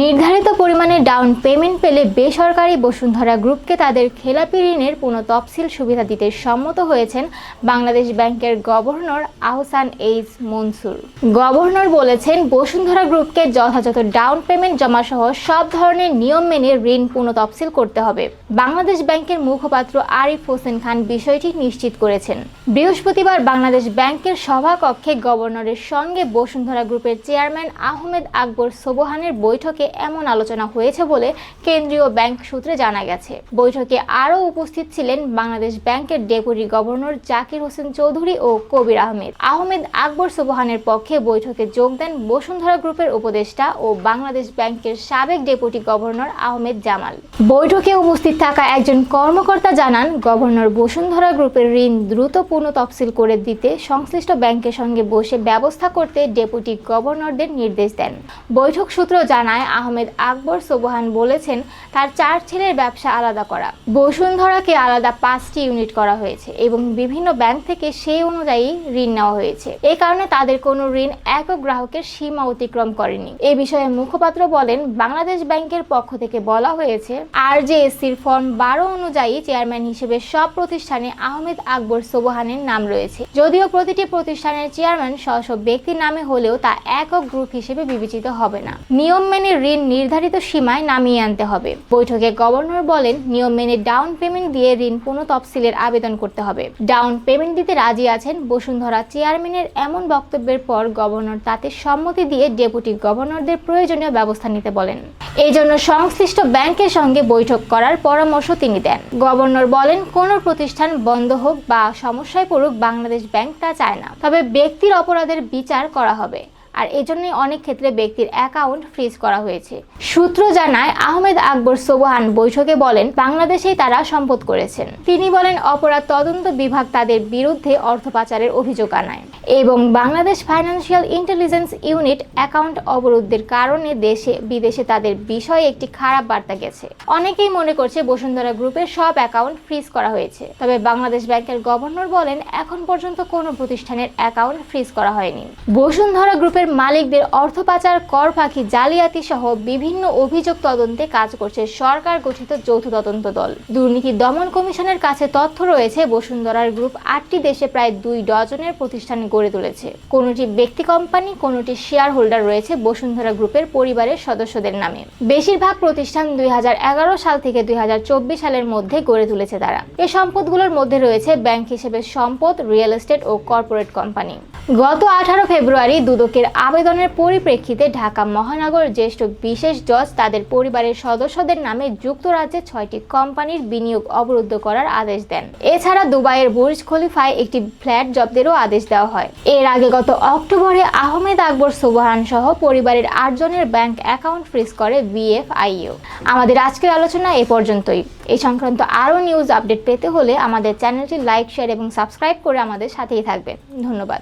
নির্ধারিত পরিমাণে down payment পেলে বেসরকারি বসুন্ধরা গ্রুপকে তাদের খেলাপি ঋণের পুনঃ তফসিল সুবিধা দিতে সম্মত হয়েছেন বাংলাদেশ ব্যাংকের governor Ahsan H Mansur. Governor বলেছেন, বসুন্ধরা গ্রুপকে যথাযথ ডাউন পেমেন্ট জমা সহ সব ধরনের নিয়ম মেনে ঋণ পুনঃ তফসিল করতে হবে। বাংলাদেশ ব্যাংকের মুখপাত্র আরিফ হোসেন খান বিষয়টি নিশ্চিত করেছেন। বৃহস্পতিবার বাংলাদেশ ব্যাংকের সভাকক্ষে গভর্নরের সঙ্গে বসুন্ধরা গ্রুপের চেয়ারম্যান আহমেদ আকবর সোবহানের বৈঠকে এমন আলোচনা হয়েছে বলে কেন্দ্রীয় ব্যাংক সূত্রে জানা গেছে। বৈঠকে আরও উপস্থিত ছিলেন বাংলাদেশ ব্যাংকের ডেপুটি গভর্নর জাকির হোসেন চৌধুরী ও কবির আহমেদ। আহমেদ আকবর সোবহানের পক্ষে বৈঠকে যোগ দেন বসুন্ধরা গ্রুপের উপদেষ্টা ও বাংলাদেশ ব্যাংকের সাবেক ডেপুটি গভর্নর আহমেদ জামাল। বৈঠকে উপস্থিত থাকা একজন কর্মকর্তা জানান, গভর্নর বসুন্ধরা গ্রুপের ঋণ দ্রুত পূর্ণ তফসিল করে দিতে সংশ্লিষ্ট ব্যাংকের সঙ্গে বসে ব্যবস্থা করতে ডেপুটি গভর্নরদের নির্দেশ দেন। বৈঠক সূত্র জানায় আহমেদ আকবর সোবহান বলেছেন, তার চার ছেলের ব্যবসা আলাদা করা। বসুন্ধরাকে আলাদা পাঁচটি ইউনিট করা হয়েছে এবং বিভিন্ন ব্যাংক থেকে সেই অনুযায়ী ঋণ নেওয়া হয়েছে। এ কারণে তাদের কোনো ঋণ একক গ্রাহকের সীমা অতিক্রম করেনি। এ বিষয়ে মুখপাত্র বলেন, বাংলাদেশ ব্যাংকের পক্ষ থেকে বলা হয়েছে আর জে এসির ফর্ম বারো অনুযায়ী চেয়ারম্যান হিসেবে সব প্রতিষ্ঠানে আহমেদ আকবর সোবহানের নাম রয়েছে। যদিও প্রতিটি প্রতিষ্ঠানের চেয়ারম্যান স্ব ব্যক্তির নামে হলেও তা একক গ্রুপ হিসেবে বিবেচিত হবে না। নিয়ম মেনে ঋণ নির্ধারিত সীমায় নামিয়ে আনতে হবে। বৈঠকে গভর্নর বলেন, নিয়ম মেনে ডাউন পেমেন্ট দিয়ে ঋণ পুনঃ তফসিলের আবেদন করতে হবে। ডাউন পেমেন্ট দিতে রাজি আছেন বসুন্ধরা চেয়ারম্যানের এমন বক্তব্যের পর গভর্নর তাতে সম্মতি দিয়ে ডেপুটি গভর্নরদের প্রয়োজনীয় ব্যবস্থা নিতে বলেন। এই জন্য সংশ্লিষ্ট ব্যাংকের সঙ্গে বৈঠক করার পরামর্শ তিনি দেন। গভর্নর বলেন, কোনো প্রতিষ্ঠান বন্ধ হোক বা সমস্যায় পড়ুক, বাংলাদেশ ব্যাংক তা চায় না। তবে ব্যক্তির অপরাধের বিচার করা হবে। আর এজন্যই অনেক ক্ষেত্রে ব্যক্তির অ্যাকাউন্ট ফ্রিজ করা হয়েছে। সূত্র জানায়, আহমেদ আকবর সোবহান বৈঠকে বলেন, বাংলাদেশেই তারা সম্পদ করেছেন। তিনি বলেন, অপরাধ তদন্ত বিভাগ তাদের বিরুদ্ধে অর্থ পাচারের অভিযোগ আনায়। এবং Bangladesh financial intelligence unit account অবরোধের কারণে দেশে, বিদেশে তাদের বিষয়ে একটি খারাপ বার্তা গেছে। অনেকেই মনে করছে, বসুন্ধরা গ্রুপের সব অ্যাকাউন্ট ফ্রিজ করা হয়েছে। তবে বাংলাদেশ ব্যাংকের গভর্নর বলেন, এখন পর্যন্ত কোনো প্রতিষ্ঠানের অ্যাকাউন্ট ফ্রিজ করা হয়নি। বসুন্ধরা গ্রুপের মালিকদের অর্থ পাচার, কর ফাঁকি, জালিয়াতি সহ বিভিন্ন অভিযোগ তদন্তে কাজ করছে সরকার গঠিত যৌথ তদন্ত দল। দুর্নীতি দমন কমিশনের কাছে তথ্য রয়েছে, বসুন্ধরার গ্রুপ আটটি দেশে প্রায় দুই ডজনের প্রতিষ্ঠান গড়ে তুলেছে। কোনোটি ব্যক্তি কোম্পানি, কোনোটি শেয়ার হোল্ডার রয়েছে বসুন্ধরা গ্রুপের পরিবারের সদস্যদের নামে। বেশিরভাগ প্রতিষ্ঠান দুই হাজার এগারো সাল থেকে দুই হাজার চব্বিশ সালের মধ্যে গড়ে তুলেছে তারা। এই সম্পদগুলোর মধ্যে রয়েছে ব্যাংক হিসেবে সম্পদ, রিয়েল এস্টেট ও কর্পোরেট কোম্পানি। গত আঠারো ফেব্রুয়ারি দুদকের আবেদনের পরিপ্রেক্ষিতে ঢাকা মহানগর জ্যেষ্ঠ বিশেষ জজ তাদের পরিবারের সদস্যদের নামে যুক্তরাজ্যে ছয়টি কোম্পানির বিনিয়োগ অবরুদ্ধ করার আদেশ দেন। এছাড়া দুবাইয়ের বুর্জ খলিফায় একটি ফ্ল্যাট জব্দেরও আদেশ দেওয়া হয়। এর আগে গত অক্টোবরে আহমেদ আকবর সুবহান সহ পরিবারের আটজনের ব্যাংক অ্যাকাউন্ট ফ্রিজ করে বিএফআইইউ আমাদের আজকের আলোচনা এ পর্যন্তই। এই সংক্রান্ত আরও নিউজ আপডেট পেতে হলে আমাদের চ্যানেলটি লাইক, শেয়ার এবং সাবস্ক্রাইব করে আমাদের সাথেই থাকবেন। ধন্যবাদ।